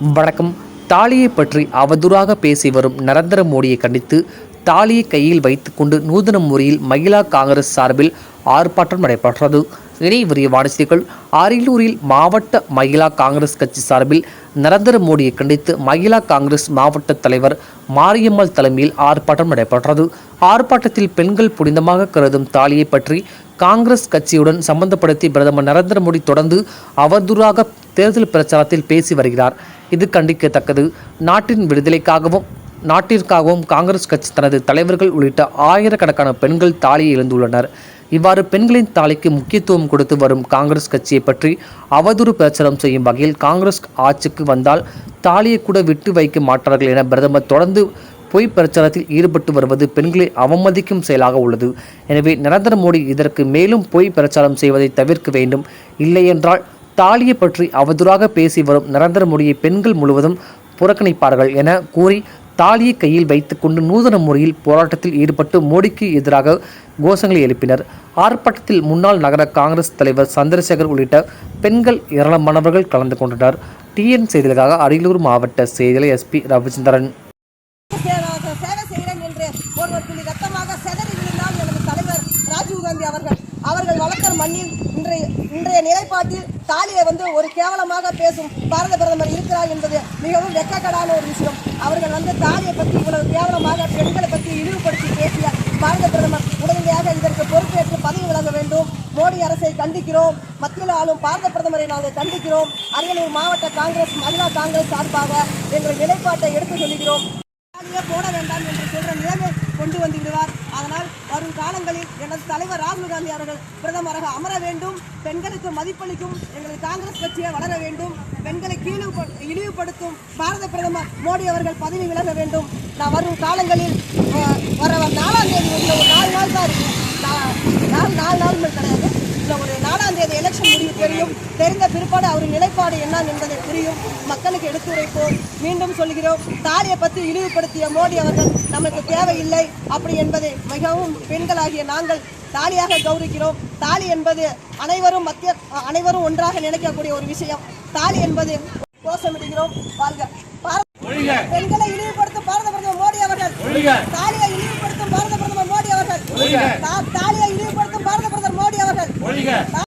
வணக்கம். தாலியை பற்றி அவதூறாக பேசி வரும் நரேந்திர மோடியை கண்டித்து தாலியை கையில் வைத்துக்கொண்டு நூதன முறையில் மகிழா காங்கிரஸ் சார்பில் ஆர்ப்பாட்டம் நடைபெற்றது. இணை விரிவான செய்திகள். அரியலூரில் மாவட்ட மகிழா காங்கிரஸ் கட்சி சார்பில் நரேந்திர மோடியை கண்டித்து மகிழா காங்கிரஸ் மாவட்ட தலைவர் மாரியம்மாள் தலைமையில் ஆர்ப்பாட்டம் நடைபெற்றது. ஆர்ப்பாட்டத்தில் பெண்கள் புனிதமாக கருதும் தாலியை பற்றி காங்கிரஸ் கட்சியுடன் சம்பந்தப்படுத்தி பிரதமர் நரேந்திர மோடி தொடர்ந்து அவதூறாக தேர்தல் பிரச்சாரத்தில் பேசி வருகிறார். இது கண்டிக்கத்தக்கது. நாட்டின் விடுதலைக்காகவும் நாட்டிற்காகவும் காங்கிரஸ் கட்சி தனது தலைவர்கள் உள்ளிட்ட ஆயிரக்கணக்கான பெண்கள் தாலியை எழுந்துள்ளனர் இவ்வாறு பெண்களின் தாலிக்கு முக்கியத்துவம் கொடுத்து வரும் காங்கிரஸ் கட்சியை பற்றி அவதூறு பிரச்சாரம் செய்யும் வகையில் காங்கிரஸ் ஆட்சிக்கு வந்தால் தாலியை கூட விட்டு வைக்க மாட்டார்கள் என பிரதமர் தொடர்ந்து பொய் பிரச்சாரத்தில் ஈடுபட்டு வருவது பெண்களை அவமதிக்கும் செயலாக உள்ளது. எனவே நரேந்திர மோடி இதற்கு மேலும் பொய் பிரச்சாரம் செய்வதை தவிர்க்க வேண்டும். இல்லையென்றால் தாலியை பற்றி அவதூறாக பேசி வரும் நரேந்திர மோடியை பெண்கள் முழுவதும் புறக்கணிப்பார்கள் என கூறி தாலியை கையில் வைத்துக்கொண்டு நூதன முறையில் போராட்டத்தில் ஈடுபட்டு மோடிக்கு எதிராக கோஷங்களை எழுப்பினர். ஆர்ப்பாட்டத்தில் முன்னாள் நகர காங்கிரஸ் தலைவர் சந்திரசேகர் உள்ளிட்ட பெண்கள் ஏராளமானவர்கள் கலந்து கொண்டனர். டிஎன் செய்திகளுக்காக அரியலூர் மாவட்ட செய்தியாளர் எஸ்பி ரவிச்சந்திரன். என்று ஒருவர் துளி ரத்தமாக செதறி விழுந்தால் எனது தலைவர் ராஜீவ்காந்தி அவர்கள். அவர்கள் வளர்க்கிற மண்ணில் இன்றைய இன்றைய நிலைப்பாட்டில் தாலியை வந்து ஒரு கேவலமாக பேசும் பாரத பிரதமர் இருக்கிறார் என்பது மிகவும் வெக்கக்கடான ஒரு விஷயம். அவர்கள் வந்து தாலியை பற்றி இவ்வளவு கேவலமாக பெண்களை பற்றி இழிவுபடுத்தி பேசிய பாரத பிரதமர் உடனடியாக இதற்கு பொறுப்பேற்று பதவி விலக வேண்டும். மோடி அரசை கண்டிக்கிறோம். மத்தியில் ஆளும் பாரத பிரதமரை நாங்கள் கண்டிக்கிறோம். அரியலூர் மாவட்ட காங்கிரஸ் மகிழா காங்கிரஸ் சார்பாக எங்கள் நிலைப்பாட்டை எடுத்து சொல்லுகிறோம். போட வேண்டாம் என்று சொல்ற நிலைமை கொண்டு வந்து விடுவார். அதனால் வரும் காலங்களில் எனது தலைவர் ராகுல் காந்தி அவர்கள் பிரதமராக அமர வேண்டும். பெண்களுக்கு மதிப்பளிக்கும் எங்களது காங்கிரஸ் கட்சியை வளர வேண்டும். பெண்களை கீழே இழிவுபடுத்தும் பாரத பிரதமர் மோடி அவர்கள் பதவி விலக வேண்டும். நான் வரும் காலங்களில் முடிவு தெரியும். தெரிந்த பிற்பாடு அவரின் நிலைப்பாடு என்ன என்பதை புரியும் மக்களுக்கு எடுத்துரைப்போம். மீண்டும் சொல்கிறோம். தாலியை பற்றி இழிவுபடுத்திய மோடி அவர்கள் நமக்கு தேவையில்லை அப்படி என்பதை மிகவும் பெண்களாகிய நாங்கள் தாலியாக கௌரவிக்கிறோம். தாலி என்பது அனைவரும் மத்திய அனைவரும் ஒன்றாக நினைக்கக்கூடிய ஒரு விஷயம். தாலி என்பது கோஷமிடுகிறோம். வாழ்க. பாரத பெண்களை இழிவுபடுத்தும் பாரத பிரதமர் மோடி அவர்கள். தாலியை இழிவுபடுத்தும் பாரத பிரதமர் மோடி அவர்கள். தா-